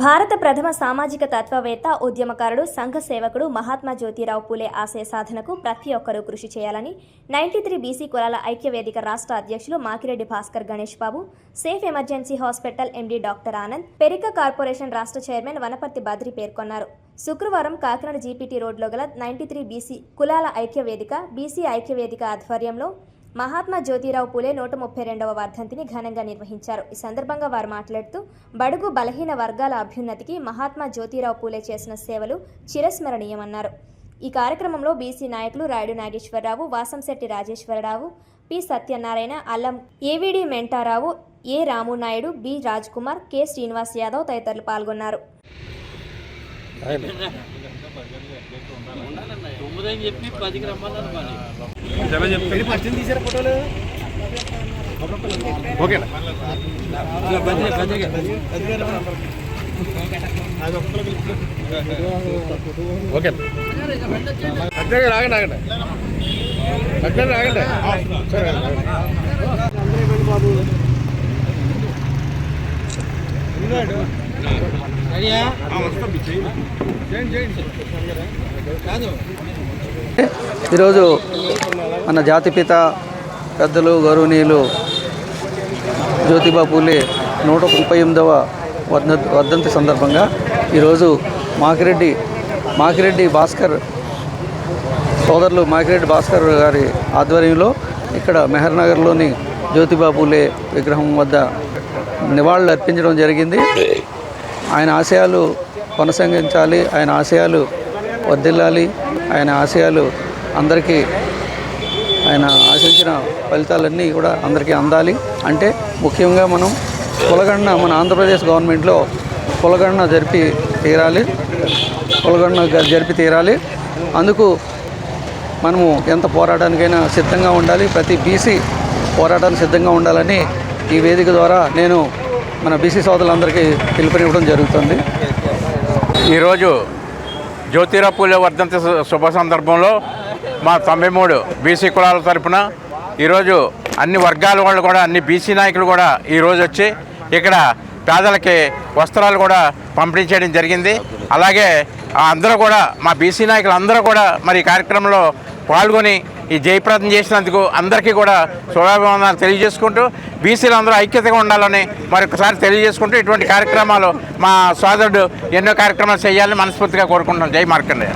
భారత ప్రథమ సామాజిక తత్వవేత్త ఉద్యమకారుడు సంఘ సేవకుడు మహాత్మా జ్యోతిరావు పూలే ఆశయ సాధనకు ప్రతి ఒక్కరూ కృషి చేయాలని నైన్టీ త్రీ బీసీ కులాల ఐక్యవేదిక రాష్ట్ర అధ్యక్షులు Makireddy Bhaskar Ganesh Babu safe emergency hospital MD doctor Anand Perika corporation రాష్ట్ర చైర్మన్ వనపర్తి బద్రి పేర్కొన్నారు. శుక్రవారం కాకినాడ జీపీటీ రోడ్లో గల నైన్టీ త్రీ బీసీ కులాల ఐక్యవేదిక బీసీ ఐక్యవేదిక ఆధ్వర్యంలో మహాత్మా జ్యోతిరావు పూలే నూట ముప్పై రెండవ వర్ధంతిని ఘనంగా నిర్వహించారు. ఈ సందర్భంగా వారు మాట్లాడుతూ బడుగు బలహీన వర్గాల అభ్యున్నతికి మహాత్మా జ్యోతిరావు పూలే చేసిన సేవలు చిరస్మరణీయమన్నారు. ఈ కార్యక్రమంలో బీసీ నాయకులు Rayudu Nageswararao Vasamsetti Rajeswararao P. Satyanarayana Allam AVD Mentarao A Ramu Naidu B. Raj Kumar K. Srinivas Yadav తదితరులు పాల్గొన్నారు. చెప్పి పదికి రమ్మన్నారు పని ఓకేనా ఓకే రాగండి ఆగండి అట్లనే రాగండి సరే ఈరోజు మన జాతిపిత పెద్దలు గౌరవనీయులు జ్యోతిబా పూలే నూట ముప్పై ఎనిమిదవ వర్ధ వర్ధంతి సందర్భంగా ఈరోజు మాకిరెడ్డి మాకిరెడ్డి భాస్కర్ సోదరులు మాకిరెడ్డి భాస్కర్ గారి ఆధ్వర్యంలో ఇక్కడ మెహర్ నగర్లోని జ్యోతిబా పూలే విగ్రహం వద్ద నివాళులు అర్పించడం జరిగింది. ఆయన ఆశయాలు కొనసాగించాలి ఆయన ఆశయాలు వద్దిల్లాలి ఆయన ఆశయాలు అందరికీ ఆయన ఆశించిన ఫలితాలన్నీ కూడా అందరికీ అందాలి. అంటే ముఖ్యంగా మనం కులగణన మన ఆంధ్రప్రదేశ్ గవర్నమెంట్లో కులగణన జరిపి తీరాలి. కులగణన జరిపి తీరాలి. అందుకు మనము ఎంత పోరాటానికైనా సిద్ధంగా ఉండాలి. ప్రతి బీసీ పోరాటానికి సిద్ధంగా ఉండాలని ఈ వేదిక ద్వారా నేను మన బీసీ సోదరులందరికీ పిలుపునివ్వడం జరుగుతుంది. ఈరోజు జ్యోతిరావు పూలే వర్ధంతి శుభ సందర్భంలో మా తొంభై మూడు బీసీ కులాల తరపున ఈరోజు అన్ని వర్గాల వాళ్ళు కూడా అన్ని బీసీ నాయకులు కూడా ఈరోజు వచ్చి ఇక్కడ పేదలకి వస్త్రాలు కూడా పంపిణీ చేయడం జరిగింది. అలాగే అందరూ కూడా మా బీసీ నాయకులు అందరూ కూడా మరి ఈ కార్యక్రమంలో పాల్గొని ఈ జయప్రదం చేసినందుకు అందరికీ కూడా శుభాభివందనాలు తెలియజేసుకుంటూ బీసీలు అందరూ ఐక్యతగా ఉండాలని మరొకసారి తెలియజేసుకుంటూ ఇటువంటి కార్యక్రమాలు మా సోదరుడు ఎన్నో కార్యక్రమాలు చేయాలని మనస్ఫూర్తిగా కోరుకుంటున్నాం. జై మార్కండేయ.